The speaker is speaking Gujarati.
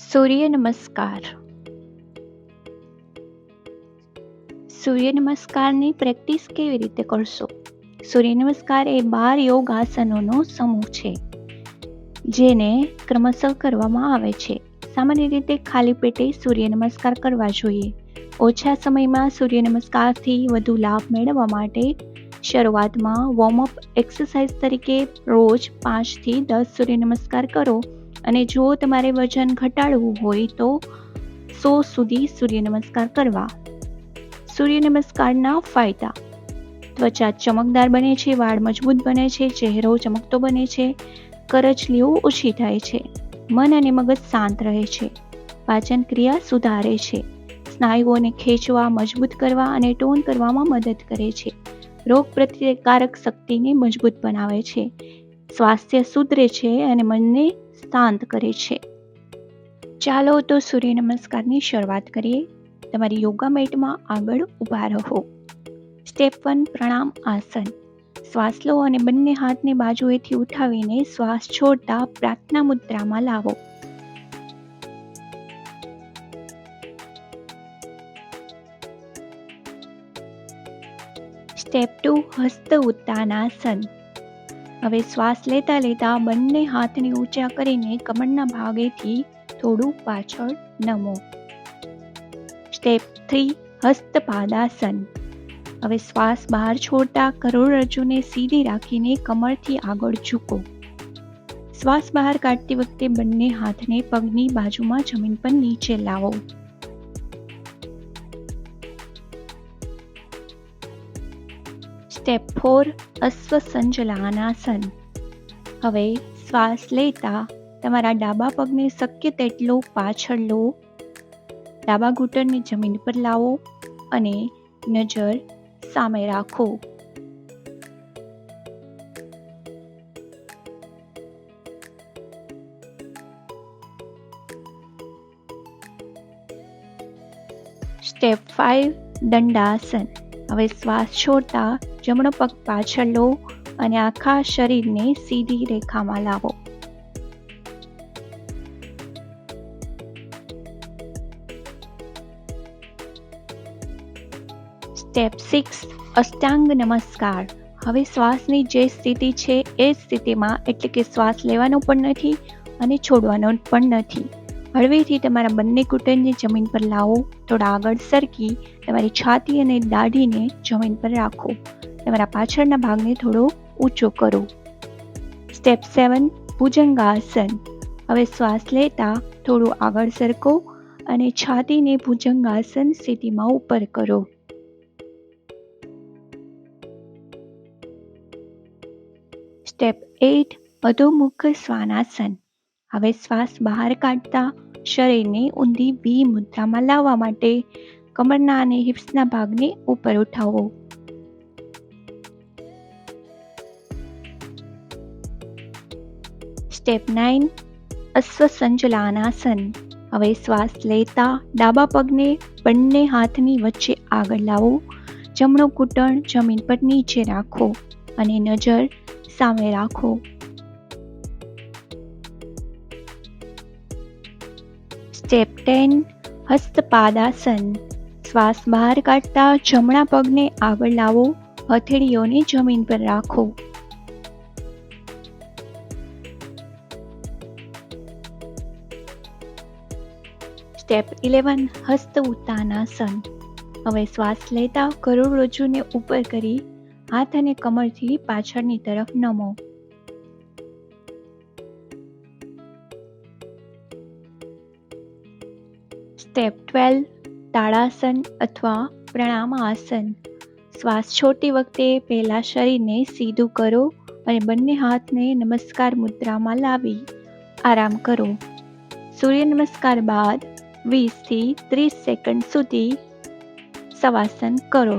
સૂર્ય નમસ્કાર. સૂર્ય નમસ્કારની પ્રેક્ટિસ કેવી રીતે કરશો? સૂર્ય નમસ્કાર એ બાર યોગ આસનોનો સમૂહ છે, જેને ક્રમશઃ કરવામાં આવે છે. સામાન્ય રીતે ખાલી પેટે સૂર્ય નમસ્કાર કરવા જોઈએ. ઓછા સમયમાં સૂર્ય નમસ્કારથી વધુ લાભ મેળવવા માટે શરૂઆતમાં વોર્મઅપ એક્સરસાઇઝ તરીકે રોજ પાંચથી દસ સૂર્ય નમસ્કાર કરો. અને જો તમારે વજન ઘટાડવું હોય તો સો સુધી સૂર્ય નમસ્કાર કરવા. સૂર્ય નમસ્કારના ફાયદા. ત્વચા ચમકદાર બને છે, વાળ મજબૂત બને છે, ચહેરો ચમકતો બને છે, કરચલીઓ ઓછી થાય છે, મન અને મગજ શાંત રહે છે, પાચન ક્રિયા સુધારે છે, સ્નાયુઓને ખેંચવા, મજબૂત કરવા અને ટોન કરવામાં મદદ કરે છે, રોગ પ્રતિકારક શક્તિને મજબૂત બનાવે છે, સ્વાસ્થ્ય સુધરે છે અને મનને શાંત કરે છે. ચાલો તો સૂર્ય નમસ્કારની શરૂઆત કરીએ. તમારી યોગા મેટમાં આગળ ઊભા રહો. સ્ટેપ વન, પ્રણામ, આસન. શ્વાસ લો અને બંને હાથને બાજુએથી ઉઠાવીને શ્વાસ છોડતા પ્રાર્થના મુદ્રામાં લાવો. સ્ટેપ ટુ, હસ્ત ઉત્તાનાસન હવે શ્વાસ લેતા લેતા બંને હાથને ઊંચા કરીને કમરના ભાગેથી થોડું પાછળ નમો. સ્ટેપ થ્રી હસ્તપાદાસન. હવે શ્વાસ બહાર છોડતા કરોડરજ્જુને સીધી રાખીને કમરથી આગળ ઝૂકો. શ્વાસ બહાર કાઢતી વખતે બંને હાથને પગની બાજુમાં જમીન પર નીચે લાવો. સ્ટેપ ફોર અશ્વસંજલાનાસન હવે શ્વાસ લેતા તમારા ડાબા પગને શક્ય તેટલો પાછળ લો. ડાબા ઘૂંટણને જમીન પર લાવો અને નજર સામે રાખો. સ્ટેપ ફાઇવ દંડાસન. હવે શ્વાસ છોડતા જમણો પગ પાછળ લો અને આખા શરીરને સીધી રેખામાં લાવો. સ્ટેપ સિક્સ અષ્ટાંગ નમસ્કાર. હવે શ્વાસની જે સ્થિતિ છે, એ સ્થિતિમાં એટલે કે શ્વાસ લેવાનો પણ નથી અને છોડવાનો પણ નથી. હળવેથી તમારા બંને ઘૂંટણને જમીન પર લાવો, થોડા આગળ સરકી, તમારી છાતી અને દાઢીને જમીન પર રાખો. તમારા પાછળના ભાગને થોડો ઊંચો કરો. સ્ટેપ સેવન ભુજંગાસન. હવે શ્વાસ લેતા થોડું આગળ સરકો અને છાતીને ભુજંગાસન સ્થિતિમાં ઉપર કરો. સ્ટેપ એટ અધોમુખ શ્વાનાસન. હવે શ્વાસ બહાર કાઢતા શરીરને ઊંધી વી મુદ્રામાં લાવવા માટે કમરના અને હિપ્સના ભાગને ઉપર ઉઠાવો. સ્ટેપ નાઇન અશ્વસંજલાનાસન હવે શ્વાસ લેતા ડાબા પગને બંને હાથની વચ્ચે આગળ લાવો. જમણો ઘૂંટણ જમીન પર નીચે રાખો અને નજર સામે રાખો. સ્ટેપ ટેન હસ્તપાદાસન. શ્વાસ બહાર કાઢતા જમણા પગને આગળ લાવો, હથેળીઓને જમીન પર રાખો. સ્ટેપ ઇલેવન, હસ્ત ઉત્તાનાસન હવે શ્વાસ લેતા કરોડરજ્જુને ઉપર કરી, હાથ અને કમરથી પાછળની તરફ નમો. સ્ટેપ ટ્વેલ્વ તાળાસન અથવા પ્રણામ શ્વાસ છોડતી વખતે પહેલાં શરીરને સીધું કરો અને બંને હાથને નમસ્કાર મુદ્રામાં લાવી આરામ કરો. સૂર્ય નમસ્કાર બાદ વીસથી ત્રીસ સેકન્ડ સુધી સવાસન કરો.